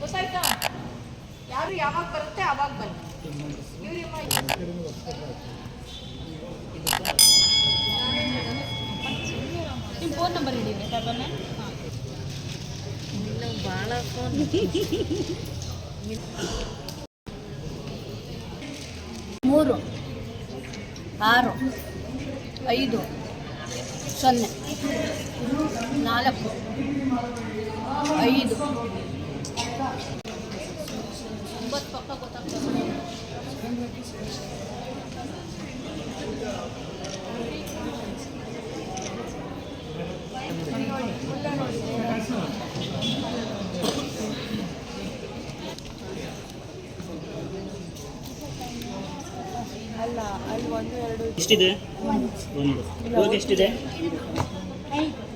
ಗೊತ್ತಾಯ್ತಾ? ಯಾರು ಯಾವಾಗ ಬರುತ್ತೆ ಆವಾಗ ಬನ್ನಿ. ನಿಮ್ಮ ಫೋನ್ ನಂಬರ್ ಹಿಡೀರಿ ಭಾಳ ಫೋನ್ ಮೂರು ಆರು ಐದು ಸೊನ್ನೆ. ನಾಲ್ಕು ಐದು ಒಂಬತ್ತು ಪಕ್ಕ ಗೊತ್ತಾಗ್ತದೆ. ಎಷ್ಟಿದೆ? ಒಂದು. ಇವಾಗ ಎಷ್ಟಿದೆ?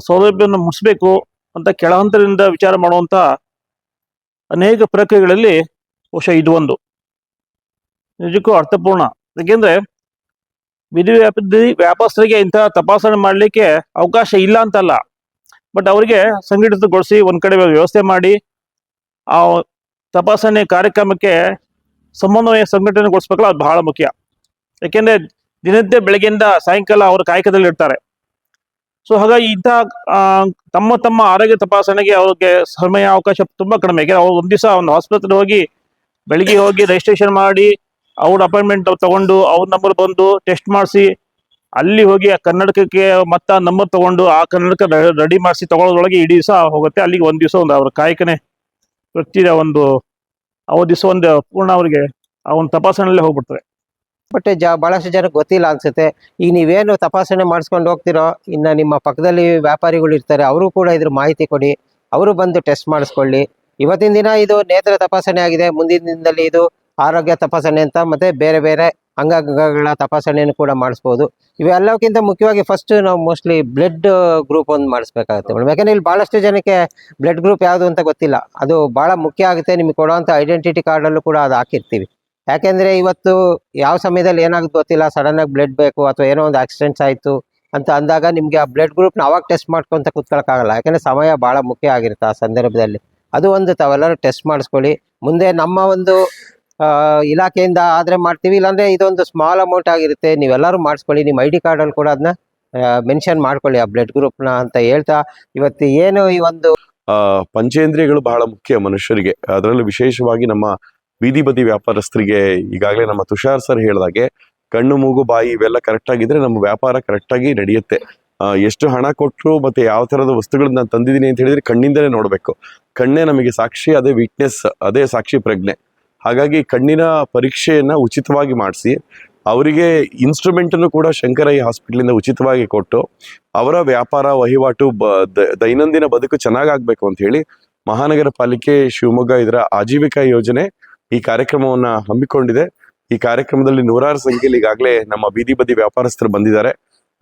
ಸೌಲಭ್ಯವನ್ನು ಮುಗಿಸ್ಬೇಕು ಅಂತ ಕೆಳಹಂತದಿಂದ ವಿಚಾರ ಮಾಡುವಂತ ಅನೇಕ ಪ್ರಕ್ರಿಯೆಗಳಲ್ಲಿ ಬಹುಶಃ ಇದು ಒಂದು. ನಿಜಕ್ಕೂ ಅರ್ಥಪೂರ್ಣ. ಯಾಕೆಂದ್ರೆ ವಿಧಿ ವ್ಯಾಪ್ತಿ ವ್ಯಾಪಾರಸ್ಥರಿಗೆ ಇಂತಹ ತಪಾಸಣೆ ಮಾಡಲಿಕ್ಕೆ ಅವಕಾಶ ಇಲ್ಲ ಅಂತಲ್ಲ. ಬಟ್ ಅವರಿಗೆ ಸಂಘಟಿತಗೊಳಿಸಿ ಒಂದ್ ಕಡೆ ವ್ಯವಸ್ಥೆ ಮಾಡಿ ಆ ತಪಾಸಣೆ ಕಾರ್ಯಕ್ರಮಕ್ಕೆ ಸಮನ್ವಯ ಸಂಘಟನೆಗೊಳಿಸ್ಬೇಕಲ್ಲ, ಅದು ಬಹಳ ಮುಖ್ಯ. ಯಾಕೆಂದ್ರೆ ದಿನದ ಬೆಳಗ್ಗೆಯಿಂದ ಸಾಯಂಕಾಲ ಅವರು ಕಾಯಕದಲ್ಲಿ ಇರ್ತಾರೆ ಸೊ ಹಾಗಾಗಿ ಇಂಥ ತಮ್ಮ ತಮ್ಮ ಆರೋಗ್ಯ ತಪಾಸಣೆಗೆ ಅವ್ರಿಗೆ ಸಮಯ, ಅವಕಾಶ ತುಂಬಾ ಕಡಿಮೆ. ಯಾಕೆಂದ್ರೆ ಅವ್ರು ಒಂದ್ ದಿವಸ ಒಂದು ಆಸ್ಪತ್ರೆಗೆ ಹೋಗಿ, ಬೆಳಿಗ್ಗೆ ಹೋಗಿ ರಿಜಿಸ್ಟ್ರೇಷನ್ ಮಾಡಿ, ಅವ್ರ ಅಪಾಯಿಂಟ್ಮೆಂಟ್ ತಗೊಂಡು, ಅವ್ರ ನಂಬರ್ ಬಂದು ಟೆಸ್ಟ್ ಮಾಡಿಸಿ, ಅಲ್ಲಿ ಹೋಗಿ ಆ ಕನ್ನಡಕಕ್ಕೆ ಮತ್ತ ನಂಬರ್ ತಗೊಂಡು ಆ ಕನ್ನಡಕ ರೆಡಿ ಮಾಡಿಸಿ ತಗೊಳ್ಳೋದ್ರೊಳಗೆ ಇಡೀ ದಿವಸ ಹೋಗುತ್ತೆ. ಅಲ್ಲಿಗೆ ಒಂದ್ ದಿವಸ ಒಂದು ಅವ್ರ ಕಾಯಕನೇ ವ್ಯಕ್ತಿಯ ಒಂದು ಅವ್ರ ದಿವಸ ಒಂದು ಪೂರ್ಣ ಅವರಿಗೆ ಆ ಒಂದು ತಪಾಸಣೆಯಲ್ಲೇ ಹೋಗ್ಬಿಡ್ತಾರೆ ಬಟ್ ಜ ಬಹಳಷ್ಟು ಜನಕ್ಕೆ ಗೊತ್ತಿಲ್ಲ ಅನ್ಸುತ್ತೆ. ಈಗ ನೀವೇನು ತಪಾಸಣೆ ಮಾಡಿಸ್ಕೊಂಡು ಹೋಗ್ತಿರೋ, ಇನ್ನು ನಿಮ್ಮ ಪಕ್ಕದಲ್ಲಿ ವ್ಯಾಪಾರಿಗಳು ಇರ್ತಾರೆ, ಅವರು ಕೂಡ ಇದ್ರ ಮಾಹಿತಿ ಕೊಡಿ. ಅವರು ಬಂದು ಟೆಸ್ಟ್ ಮಾಡಿಸ್ಕೊಳ್ಳಿ. ಇವತ್ತಿನ ದಿನ ಇದು ನೇತ್ರ ತಪಾಸಣೆ ಆಗಿದೆ, ಮುಂದಿನ ದಿನದಲ್ಲಿ ಇದು ಆರೋಗ್ಯ ತಪಾಸಣೆ ಅಂತ, ಮತ್ತೆ ಬೇರೆ ಬೇರೆ ಅಂಗಾಂಗಗಳ ತಪಾಸಣೆಯನ್ನು ಕೂಡ ಮಾಡಿಸ್ಬೋದು. ಇವೆಲ್ಲಕ್ಕಿಂತ ಮುಖ್ಯವಾಗಿ ಫಸ್ಟ್ ನಾವು ಮೋಸ್ಟ್ಲಿ ಬ್ಲಡ್ ಗ್ರೂಪ್ ಒಂದು ಮಾಡಿಸ್ಬೇಕಾಗುತ್ತೆ ಮೇಡಮ್. ಯಾಕಂದ್ರೆ ಇಲ್ಲಿ ಬಹಳಷ್ಟು ಜನಕ್ಕೆ ಬ್ಲಡ್ ಗ್ರೂಪ್ ಯಾವುದು ಅಂತ ಗೊತ್ತಿಲ್ಲ. ಅದು ಬಹಳ ಮುಖ್ಯ ಆಗುತ್ತೆ, ನಿಮಗೆ ಕೊಡುವಂಥ ಐಡೆಂಟಿಟಿ ಕಾರ್ಡಲ್ಲೂ ಕೂಡ ಅದು ಹಾಕಿರ್ತೀವಿ. ಯಾಕೆಂದ್ರೆ ಇವತ್ತು ಯಾವ ಸಮಯದಲ್ಲಿ ಏನಾಗುತ್ತೆ ಗೊತ್ತಿಲ್ಲ ಸಡನ್ ಆಗಿ ಬ್ಲಡ್ ಬೇಕು ಅಥವಾ ಏನೋ ಒಂದು ಆಕ್ಸಿಡೆಂಟ್ಸ್ ಆಯಿತು ಅಂತ ಅಂದಾಗ ನಿಮಗೆ ಆ ಬ್ಲಡ್ ಗ್ರೂಪ್ನ ಅವಾಗ ಟೆಸ್ಟ್ ಮಾಡ್ಕೊಂತ ಕೂತ್ಕೊಳ್ಳೋಕ್ಕಾಗಲ್ಲ ಯಾಕಂದ್ರೆ ಸಮಯ ಬಹಳ ಮುಖ್ಯ ಆಗಿರುತ್ತೆ ಆ ಸಂದರ್ಭದಲ್ಲಿ. ಅದು ಒಂದು ತಾವೆಲ್ಲರೂ ಟೆಸ್ಟ್ ಮಾಡಿಸ್ಕೊಳ್ಳಿ. ಮುಂದೆ ನಮ್ಮ ಒಂದು ಇಲಾಖೆಯಿಂದ ಆದ್ರೆ ಮಾಡ್ತೀವಿ, ಇಲ್ಲಾಂದ್ರೆ ಇದೊಂದು ಸ್ಮಾಲ್ ಅಮೌಂಟ್ ಆಗಿರುತ್ತೆ. ನೀವೆಲ್ಲರೂ ಮಾಡಿಸ್ಕೊಳ್ಳಿ. ನಿಮ್ಮ ಐ ಡಿ ಕಾರ್ಡಲ್ಲಿ ಕೂಡ ಅದನ್ನ ಮೆನ್ಷನ್ ಮಾಡ್ಕೊಳ್ಳಿ ಆ ಬ್ಲಡ್ ಗ್ರೂಪ್ನ ಅಂತ ಹೇಳ್ತಾ ಇವತ್ತು ಏನು ಈ ಒಂದು ಪಂಚೇಂದ್ರಿಯಗಳು ಬಹಳ ಮುಖ್ಯ ಮನುಷ್ಯರಿಗೆ. ಅದರಲ್ಲೂ ವಿಶೇಷವಾಗಿ ನಮ್ಮ ಬೀದಿ ಬದಿ ವ್ಯಾಪಾರಸ್ಥರಿಗೆ ಈಗಾಗಲೇ ನಮ್ಮ ತುಷಾರ್ ಸರ್ ಹೇಳಿದಾಗೆ ಕಣ್ಣು, ಮೂಗು, ಬಾಯಿ ಇವೆಲ್ಲ ಕರೆಕ್ಟ್ ಆಗಿದ್ರೆ ನಮ್ಮ ವ್ಯಾಪಾರ ಕರೆಕ್ಟಾಗಿ ನಡೆಯುತ್ತೆ. ಎಷ್ಟು ಹಣ ಕೊಟ್ಟರು ಮತ್ತೆ ಯಾವ ತರದ ವಸ್ತುಗಳನ್ನ ನಾನು ತಂದಿದ್ದೀನಿ ಅಂತ ಹೇಳಿದ್ರೆ ಕಣ್ಣಿಂದಲೇ ನೋಡಬೇಕು. ಕಣ್ಣೇ ನಮಗೆ ಸಾಕ್ಷಿ, ಅದೇ ವೀಕ್ನೆಸ್ ಅದೇ ಸಾಕ್ಷಿ ಪ್ರಜ್ಞೆ. ಹಾಗಾಗಿ ಕಣ್ಣಿನ ಪರೀಕ್ಷೆಯನ್ನ ಉಚಿತವಾಗಿ ಮಾಡಿಸಿ, ಅವರಿಗೆ ಇನ್ಸ್ಟ್ರೂಮೆಂಟ್ ಅನ್ನು ಕೂಡ ಶಂಕರಯ್ಯ ಹಾಸ್ಪಿಟ್ಲಿಂದ ಉಚಿತವಾಗಿ ಕೊಟ್ಟು, ಅವರ ವ್ಯಾಪಾರ, ವಹಿವಾಟು, ಬ- ದೈನಂದಿನ ಬದುಕು ಚೆನ್ನಾಗಾಗ್ಬೇಕು ಅಂತ ಹೇಳಿ ಮಹಾನಗರ ಪಾಲಿಕೆ ಶಿವಮೊಗ್ಗ ಇದರ ಆಜೀವಿಕಾ ಯೋಜನೆ ಈ ಕಾರ್ಯಕ್ರಮವನ್ನ ಹಮ್ಮಿಕೊಂಡಿದೆ. ಈ ಕಾರ್ಯಕ್ರಮದಲ್ಲಿ ನೂರಾರು ಸಂಖ್ಯೆಯಲ್ಲಿ ಈಗಾಗಲೇ ನಮ್ಮ ಬೀದಿ ಬದಿ ವ್ಯಾಪಾರಸ್ಥರು ಬಂದಿದ್ದಾರೆ.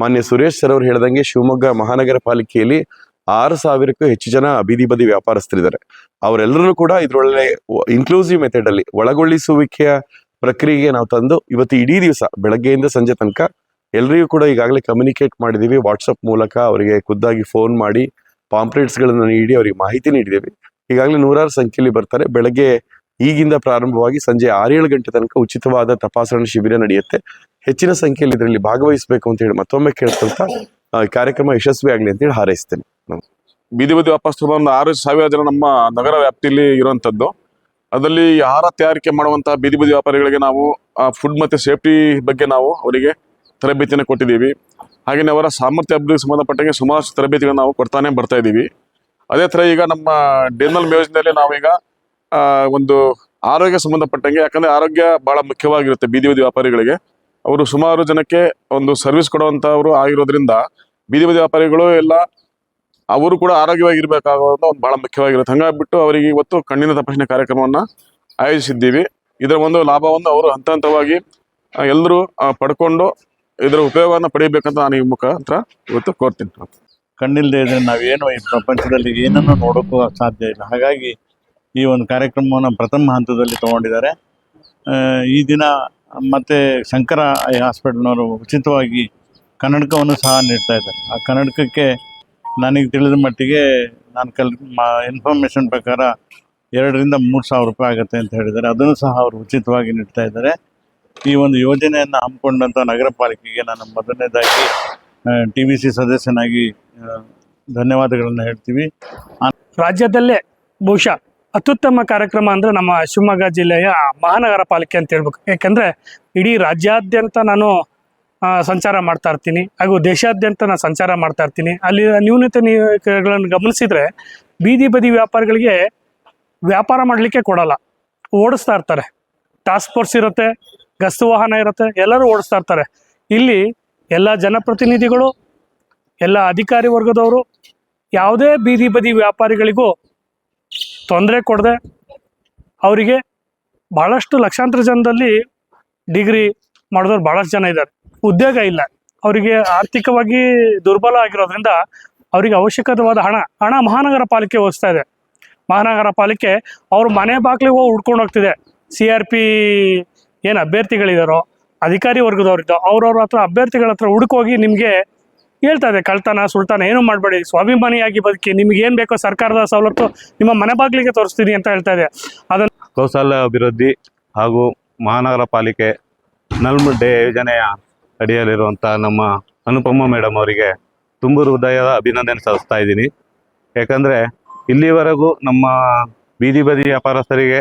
ಮಾನ್ಯ ಸುರೇಶ್ ಸರ್ ಅವರು ಹೇಳ್ದಂಗೆ ಶಿವಮೊಗ್ಗ ಮಹಾನಗರ ಪಾಲಿಕೆಯಲ್ಲಿ ಆರು ಸಾವಿರಕ್ಕೂ ಹೆಚ್ಚು ಜನ ಬೀದಿ ಬದಿ ವ್ಯಾಪಾರಸ್ಥರಿದ್ದಾರೆ. ಅವರೆಲ್ಲರೂ ಕೂಡ ಇದರೊಳ್ಳೆ ಇನ್ಕ್ಲೂಸಿವ್ ಮೆಥಡ್ ಅಲ್ಲಿ ಒಳಗೊಳ್ಳಿಸುವಿಕೆಯ ಪ್ರಕ್ರಿಯೆಗೆ ನಾವು ತಂದು ಇವತ್ತು ಇಡೀ ದಿವಸ ಬೆಳಗ್ಗೆಯಿಂದ ಸಂಜೆ ತನಕ ಎಲ್ರಿಗೂ ಕೂಡ ಈಗಾಗಲೇ ಕಮ್ಯುನಿಕೇಟ್ ಮಾಡಿದೀವಿ ವಾಟ್ಸಪ್ ಮೂಲಕ ಅವರಿಗೆ ಖುದ್ದಾಗಿ ಫೋನ್ ಮಾಡಿ ಪಾಂಪ್ಲೆಟ್ಸ್ಗಳನ್ನು ನೀಡಿ, ಅವರಿಗೆ ಮಾಹಿತಿ ನೀಡಿದ್ದೀವಿ. ಈಗಾಗಲೇ ನೂರಾರು ಸಂಖ್ಯೆಯಲ್ಲಿ ಬರ್ತಾರೆ. ಬೆಳಗ್ಗೆ ಈಗಿಂದ ಪ್ರಾರಂಭವಾಗಿ ಸಂಜೆ ಆರೇಳು ಗಂಟೆ ತನಕ ಉಚಿತವಾದ ತಪಾಸಣಾ ಶಿಬಿರ ನಡೆಯುತ್ತೆ. ಹೆಚ್ಚಿನ ಸಂಖ್ಯೆಯಲ್ಲಿ ಇದರಲ್ಲಿ ಭಾಗವಹಿಸಬೇಕು ಅಂತ ಹೇಳಿ ಮತ್ತೊಮ್ಮೆ ಕೇಳ್ಕೊಳ್ತಾ ಕಾರ್ಯಕ್ರಮ ಯಶಸ್ವಿ ಆಗಲಿ ಅಂತ ಹೇಳಿ ಹಾರೈಸ್ತೇನೆ. ಬೀದಿ ಬದಿ ವ್ಯಾಪಾರಸ್ಥರು ಒಂದು ಆರು ಸಾವಿರ ಜನ ನಮ್ಮ ನಗರ ವ್ಯಾಪ್ತಿಯಲ್ಲಿ ಇರುವಂತದ್ದು ಅದರಲ್ಲಿ ಆಹಾರ ತಯಾರಿಕೆ ಮಾಡುವಂತಹ ಬೀದಿ ಬದಿ ವ್ಯಾಪಾರಿಗಳಿಗೆ ನಾವು ಫುಡ್ ಮತ್ತೆ ಸೇಫ್ಟಿ ಬಗ್ಗೆ ನಾವು ಅವರಿಗೆ ತರಬೇತಿಯನ್ನು ಕೊಟ್ಟಿದ್ದೀವಿ. ಹಾಗೆಯೇ ಅವರ ಸಾಮರ್ಥ್ಯ ಅಭಿವೃದ್ಧಿಗೆ ಸಂಬಂಧಪಟ್ಟಂಗೆ ಸುಮಾರು ತರಬೇತಿಗಳನ್ನು ನಾವು ಕೊಡ್ತಾನೆ ಬರ್ತಾ ಇದ್ದೀವಿ. ಅದೇ ಥರ ಈಗ ನಮ್ಮ ಡೆನ್ನಲ್ ಯೋಜನೆಯಲ್ಲಿ ನಾವೀಗ ಒಂದು ಆರೋಗ್ಯ ಸಂಬಂಧಪಟ್ಟಂಗೆ, ಯಾಕಂದ್ರೆ ಆರೋಗ್ಯ ಬಹಳ ಮುಖ್ಯವಾಗಿರುತ್ತೆ ಬೀದಿ ಬದಿ ವ್ಯಾಪಾರಿಗಳಿಗೆ. ಅವರು ಸುಮಾರು ಜನಕ್ಕೆ ಒಂದು ಸರ್ವಿಸ್ ಕೊಡುವಂತವರು ಆಗಿರೋದ್ರಿಂದ ಬೀದಿ ಬದಿ ವ್ಯಾಪಾರಿಗಳು ಎಲ್ಲ ಅವರು ಕೂಡ ಆರೋಗ್ಯವಾಗಿರ್ಬೇಕಾಗೋದು ಒಂದು ಬಹಳ ಮುಖ್ಯವಾಗಿರುತ್ತೆ. ಹಂಗಾಗ್ಬಿಟ್ಟು ಅವರಿಗೆ ಇವತ್ತು ಕಣ್ಣಿನ ತಪಾಸಣೆ ಕಾರ್ಯಕ್ರಮವನ್ನ ಆಯೋಜಿಸಿದ್ದೀವಿ. ಇದರ ಒಂದು ಲಾಭವನ್ನು ಅವರು ಹಂತ ಹಂತವಾಗಿ ಎಲ್ಲರೂ ಪಡ್ಕೊಂಡು ಇದರ ಉಪಯೋಗವನ್ನು ಪಡೆಯಬೇಕಂತ ನಾನು ಈ ಮುಖಾಂತರ ಇವತ್ತು ಕೋರ್ತೀನಿ. ಕಣ್ಣಿಲ್ಲದೆ ಇದ್ರೆ ನಾವೇನು ಈ ಪ್ರಪಂಚದಲ್ಲಿ ಏನನ್ನು ನೋಡೋಕ್ಕೂ ಸಾಧ್ಯ ಇಲ್ಲ. ಹಾಗಾಗಿ ಈ ಒಂದು ಕಾರ್ಯಕ್ರಮವನ್ನು ಪ್ರಥಮ ಹಂತದಲ್ಲಿ ತಗೊಂಡಿದ್ದಾರೆ. ಈ ದಿನ ಮತ್ತೆ ಶಂಕರ ಐ ಹಾಸ್ಪಿಟಲ್ನವರು ಉಚಿತವಾಗಿ ಕನ್ನಡಕವನ್ನು ಸಹ ನೀಡ್ತಾ ಇದ್ದಾರೆ. ಆ ಕನ್ನಡಕಕ್ಕೆ ನನಗೆ ತಿಳಿದ ಮಟ್ಟಿಗೆ ನಾನು ಕಲ್ ಇನ್ಫಾರ್ಮೇಷನ್ ಪ್ರಕಾರ ಎರಡರಿಂದ ಮೂರು ಸಾವಿರ ರೂಪಾಯಿ ಆಗುತ್ತೆ ಅಂತ ಹೇಳಿದ್ದಾರೆ. ಅದನ್ನು ಸಹ ಅವರು ಉಚಿತವಾಗಿ ನೀಡ್ತಾ ಇದ್ದಾರೆ. ಈ ಒಂದು ಯೋಜನೆಯನ್ನು ಹಮ್ಮಿಕೊಂಡಂಥ ನಗರ ಪಾಲಿಕೆಗೆ ನಾನು ಮೊದಲನೇದಾಗಿ ಟಿ ವಿ ಸಿ ಸದಸ್ಯನಾಗಿ ಧನ್ಯವಾದಗಳನ್ನು ಹೇಳ್ತೀವಿ. ರಾಜ್ಯದಲ್ಲೇ ಬಹುಶಃ ಅತ್ಯುತ್ತಮ ಕಾರ್ಯಕ್ರಮ ಅಂದರೆ ನಮ್ಮ ಶಿವಮೊಗ್ಗ ಜಿಲ್ಲೆಯ ಮಹಾನಗರ ಪಾಲಿಕೆ ಅಂತ ಹೇಳ್ಬೇಕು. ಯಾಕಂದ್ರೆ ಇಡೀ ರಾಜ್ಯಾದ್ಯಂತ ನಾನು ಸಂಚಾರ ಮಾಡ್ತಾ ಇರ್ತೀನಿ. ಹಾಗೂ ದೇಶಾದ್ಯಂತ ನಾನು ಸಂಚಾರ ಮಾಡ್ತಾ ಇರ್ತೀನಿ. ಅಲ್ಲಿ ನ್ಯೂನತೆ ನೀಗಳನ್ನು ಗಮನಿಸಿದ್ರೆ ಬೀದಿ ಬದಿ ವ್ಯಾಪಾರಿಗಳಿಗೆ ವ್ಯಾಪಾರ ಮಾಡಲಿಕ್ಕೆ ಕೊಡಲ್ಲ. ಓಡಿಸ್ತಾ ಇರ್ತಾರೆ. ಟಾಸ್ಕ್ ಫೋರ್ಸ್ ಇರುತ್ತೆ, ಗಸ್ತು ವಾಹನ ಇರುತ್ತೆ, ಎಲ್ಲರೂ ಓಡಿಸ್ತಾ ಇರ್ತಾರೆ. ಇಲ್ಲಿ ಎಲ್ಲ ಜನಪ್ರತಿನಿಧಿಗಳು, ಎಲ್ಲ ಅಧಿಕಾರಿ ವರ್ಗದವರು, ಯಾವುದೇ ಬೀದಿ ಬದಿ ವ್ಯಾಪಾರಿಗಳಿಗೂ ತೊಂದರೆ ಕೊಡದೆ. ಅವರಿಗೆ ಭಾಳಷ್ಟು ಲಕ್ಷಾಂತರ ಜನದಲ್ಲಿ ಡಿಗ್ರಿ ಮಾಡಿದವ್ರು ಭಾಳಷ್ಟು ಜನ ಇದ್ದಾರೆ. ಉದ್ಯೋಗ ಇಲ್ಲ. ಅವರಿಗೆ ಆರ್ಥಿಕವಾಗಿ ದುರ್ಬಲ ಆಗಿರೋದ್ರಿಂದ ಅವರಿಗೆ ಅವಶ್ಯಕತವಾದ ಹಣ ಹಣ ಮಹಾನಗರ ಪಾಲಿಕೆ ಓದಿಸ್ತಾ ಇದೆ. ಮಹಾನಗರ ಪಾಲಿಕೆ ಅವ್ರ ಮನೆ ಬಾಗಿಲಿಗೆ ಹೋಗಿ ಹುಡ್ಕೊಂಡು ಹೋಗ್ತಿದೆ. ಸಿ ಆರ್ ಪಿ ಏನು ಅಭ್ಯರ್ಥಿಗಳಿದಾರೋ, ಅಧಿಕಾರಿ ವರ್ಗದವ್ರಿದ್ದೋ, ಅವ್ರವ್ರ ಹತ್ರ ಅಭ್ಯರ್ಥಿಗಳ ಹತ್ರ ಹುಡುಕೋಗಿ ನಿಮಗೆ ಹೇಳ್ತಾ ಇದೆ, ಕಳ್ತಾನ, ಸುಳ್ತಾನ ಏನು ಮಾಡಬೇಡಿ. ಸ್ವಾಭಿಮಾನಿಯಾಗಿ ಬದುಕಿ, ನಿಮ್ಗೆ ಏನು ಬೇಕೋ ಸರ್ಕಾರದ ಸವಲತ್ತು ನಿಮ್ಮ ಮನೆ ಬಾಗಿಲಿಗೆ ತೋರಿಸ್ತೀನಿ ಅಂತ ಹೇಳ್ತಾ ಇದೆ. ಅದನ್ನು ಕೌಶಲ್ಯ ಅಭಿವೃದ್ಧಿ ಹಾಗೂ ಮಹಾನಗರ ಪಾಲಿಕೆ ನಲ್ಮುಡ್ಡೆ ಯೋಜನೆಯ ಅಡಿಯಲ್ಲಿರುವಂಥ ನಮ್ಮ ಅನುಪಮ ಮೇಡಮ್ ಅವರಿಗೆ ತುಂಬು ಹೃದಯದ ಅಭಿನಂದನೆ ಸಲ್ಲಿಸ್ತಾ ಇದ್ದೀನಿ. ಯಾಕಂದರೆ ಇಲ್ಲಿವರೆಗೂ ನಮ್ಮ ಬೀದಿ ಬದಿ ವ್ಯಾಪಾರಸ್ಥರಿಗೆ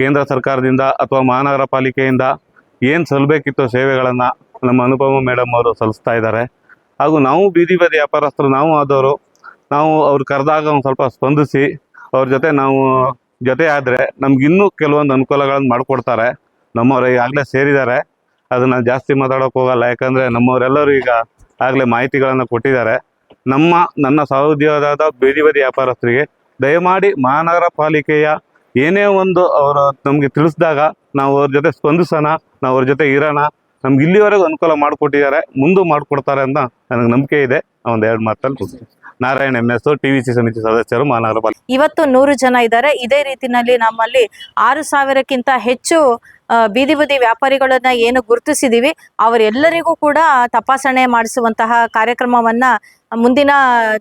ಕೇಂದ್ರ ಸರ್ಕಾರದಿಂದ ಅಥವಾ ಮಹಾನಗರ ಪಾಲಿಕೆಯಿಂದ ಏನು ಸಲ್ಲಬೇಕಿತ್ತು ಸೇವೆಗಳನ್ನು ನಮ್ಮ ಅನುಪಮ ಮೇಡಮ್ ಅವರು ಸಲ್ಲಿಸ್ತಾ ಇದ್ದಾರೆ. ಹಾಗೂ ನಾವು ಬೀದಿ ಬದಿ ವ್ಯಾಪಾರಸ್ಥರು, ನಾವು ಆದವರು, ನಾವು ಅವ್ರು ಕರೆದಾಗ ಒಂದು ಸ್ವಲ್ಪ ಸ್ಪಂದಿಸಿ, ಅವ್ರ ಜೊತೆ ನಾವು ಜೊತೆ ಆದರೆ ನಮ್ಗಿನ್ನೂ ಕೆಲವೊಂದು ಅನುಕೂಲಗಳನ್ನು ಮಾಡಿಕೊಡ್ತಾರೆ. ನಮ್ಮವ್ರು ಈಗಾಗಲೇ ಸೇರಿದ್ದಾರೆ. ಅದನ್ನು ಜಾಸ್ತಿ ಮಾತಾಡೋಕೆ ಹೋಗಲ್ಲ. ಯಾಕಂದರೆ ನಮ್ಮವರೆಲ್ಲರೂ ಈಗ ಆಗಲೇ ಮಾಹಿತಿಗಳನ್ನು ಕೊಟ್ಟಿದ್ದಾರೆ. ನಮ್ಮ, ನನ್ನ ಸಹೋದ್ಯೋಗದ ಬೀದಿ ಬದಿ ವ್ಯಾಪಾರಸ್ಥರಿಗೆ ದಯಮಾಡಿ ಮಹಾನಗರ ಪಾಲಿಕೆಯ ಏನೇ ಒಂದು ಅವರು ನಮಗೆ ತಿಳಿಸಿದಾಗ ನಾವು ಅವ್ರ ಜೊತೆ ಸ್ಪಂದಿಸೋಣ, ನಾವು ಅವ್ರ ಜೊತೆ ಇರೋಣ. ನಮ್ಗೆ ಇಲ್ಲಿವರೆಗೂ ಅನುಕೂಲ ಮಾಡಿಕೊಟ್ಟಿದ್ದಾರೆ, ಮುಂದೆ ಮಾಡಿಕೊಡ್ತಾರೆ ಅಂತ ನನಗೆ ನಂಬಿಕೆ ಇದೆ. ಒಂದು ಎರಡು ಮಾತಲ್ಲಿ Narayana M S T V C ಸಮಿತಿ ಸದಸ್ಯರು ಮಹಾನಗರ ಇವತ್ತು ನೂರು ಜನ ಇದ್ದಾರೆ. ಇದೇ ರೀತಿನಲ್ಲಿ ನಮ್ಮಲ್ಲಿ ಆರು ಸಾವಿರಕ್ಕಿಂತ ಹೆಚ್ಚು ಬೀದಿ ಬದಿ ವ್ಯಾಪಾರಿಗಳನ್ನ ಏನು ಗುರುತಿಸಿದೀವಿ. ಅವರೆಲ್ಲರಿಗೂ ಕೂಡ ತಪಾಸಣೆ ಮಾಡಿಸುವಂತಹ ಕಾರ್ಯಕ್ರಮವನ್ನ ಮುಂದಿನ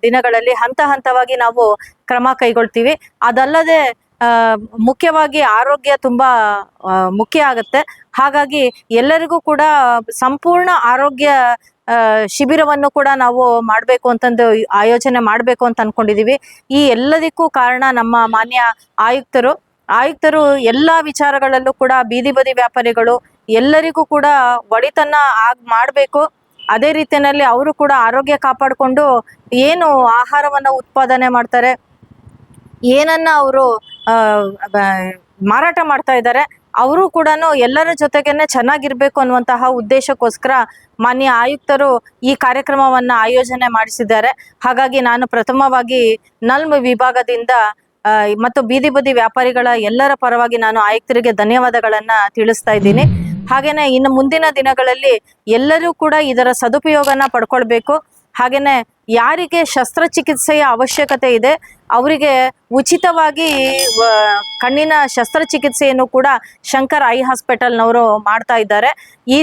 ದಿನಗಳಲ್ಲಿ ಹಂತ ಹಂತವಾಗಿ ನಾವು ಕ್ರಮ ಕೈಗೊಳ್ತೀವಿ. ಅದಲ್ಲದೆ ಮುಖ್ಯವಾಗಿ ಆರೋಗ್ಯ ತುಂಬಾ ಮುಖ್ಯ ಆಗುತ್ತೆ. ಹಾಗಾಗಿ ಎಲ್ಲರಿಗೂ ಕೂಡ ಸಂಪೂರ್ಣ ಆರೋಗ್ಯ ಶಿಬಿರವನ್ನು ಕೂಡ ನಾವು ಮಾಡಬೇಕು ಅಂತಂದು ಆಯೋಜನೆ ಮಾಡಬೇಕು ಅಂತ ಅನ್ಕೊಂಡಿದೀವಿ. ಈ ಎಲ್ಲದಕ್ಕೂ ಕಾರಣ ನಮ್ಮ ಮಾನ್ಯ ಆಯುಕ್ತರು. ಆಯುಕ್ತರು ಎಲ್ಲ ವಿಚಾರಗಳಲ್ಲೂ ಕೂಡ ಬೀದಿ ಬದಿ ವ್ಯಾಪಾರಿಗಳು ಎಲ್ಲರಿಗೂ ಕೂಡ ಒಡಿತನ ಆಗ್ ಮಾಡಬೇಕು. ಅದೇ ರೀತಿಯಲ್ಲಿ ಅವರು ಕೂಡ ಆರೋಗ್ಯ ಕಾಪಾಡಿಕೊಂಡು ಏನು ಆಹಾರವನ್ನ ಉತ್ಪಾದನೆ ಮಾಡ್ತಾರೆ, ಏನನ್ನ ಅವರು ಮಾರಾಟ ಮಾಡ್ತಾ ಇದ್ದಾರೆ. ಅವರು ಕೂಡ ಎಲ್ಲರ ಜೊತೆಗೇನೆ ಚೆನ್ನಾಗಿರ್ಬೇಕು ಅನ್ನುವಂತಹ ಉದ್ದೇಶಕ್ಕೋಸ್ಕರ ಮಾನ್ಯ ಆಯುಕ್ತರು ಈ ಕಾರ್ಯಕ್ರಮವನ್ನ ಆಯೋಜನೆ ಮಾಡಿಸಿದ್ದಾರೆ. ಹಾಗಾಗಿ ನಾನು ಪ್ರಥಮವಾಗಿ ನಲ್ಮ್ ವಿಭಾಗದಿಂದ ಮತ್ತು ಬೀದಿ ಬದಿ ವ್ಯಾಪಾರಿಗಳ ಎಲ್ಲರ ಪರವಾಗಿ ನಾನು ಆಯುಕ್ತರಿಗೆ ಧನ್ಯವಾದಗಳನ್ನ ತಿಳಿಸ್ತಾ ಇದ್ದೀನಿ. ಹಾಗೇನೆ ಇನ್ನು ಮುಂದಿನ ದಿನಗಳಲ್ಲಿ ಎಲ್ಲರೂ ಕೂಡ ಇದರ ಸದುಪಯೋಗನ ಪಡ್ಕೊಳ್ಬೇಕು. ಹಾಗೇನೆ ಯಾರಿಗೆ ಶಸ್ತ್ರಚಿಕಿತ್ಸೆಯ ಅವಶ್ಯಕತೆ ಇದೆ ಅವರಿಗೆ ಉಚಿತವಾಗಿ ಕಣ್ಣಿನ ಶಸ್ತ್ರಚಿಕಿತ್ಸೆಯನ್ನು ಕೂಡ ಶಂಕರ್ ಐ ಹಾಸ್ಪಿಟಲ್ನವರು ಮಾಡ್ತಾ ಇದ್ದಾರೆ. ಈ